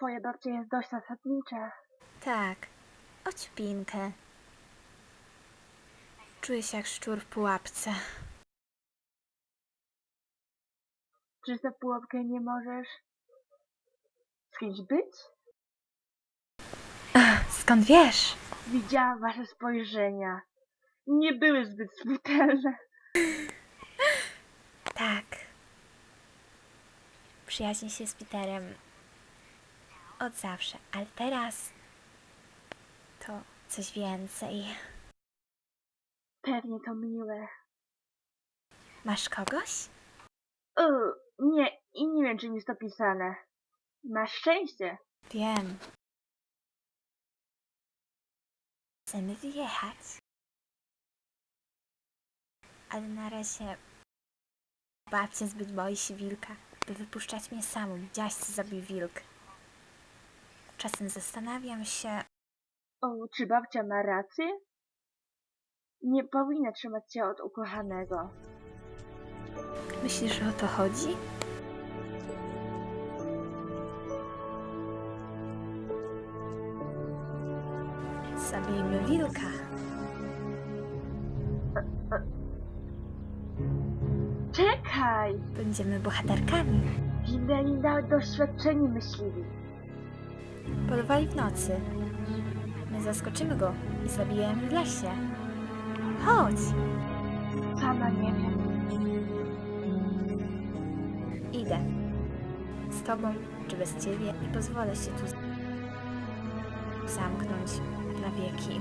twoja babcia jest dość zasadnicza. Tak, ociupinkę. Czuję się jak szczur w pułapce. Czy za pułapkę nie możesz z kimś być? Skąd wiesz? Widziałam wasze spojrzenia. Nie były zbyt subtelne. Tak. Przyjaźnię się z Peterem od zawsze, ale teraz to coś więcej. Pewnie to miłe. Masz kogoś? O, nie, i nie wiem, czym jest to pisane. Masz szczęście. Wiem. Chcemy wyjechać. Ale na razie babcia zbyt boi się wilka, by wypuszczać mnie samą. Widziałaś, co zabił wilk. Czasem zastanawiam się, O, czy babcia ma rację? Nie powinna trzymać cię od ukochanego. myślisz, że o to chodzi? Zabijmy wilka. Czekaj! Będziemy bohaterkami. Nawet doświadczeni myśliwi. Polowali w nocy. My zaskoczymy go i zabijemy w lesie. Chodź! Sama nie wiem. Idę. Z tobą czy bez ciebie i pozwolę się tu zamknąć na wieki.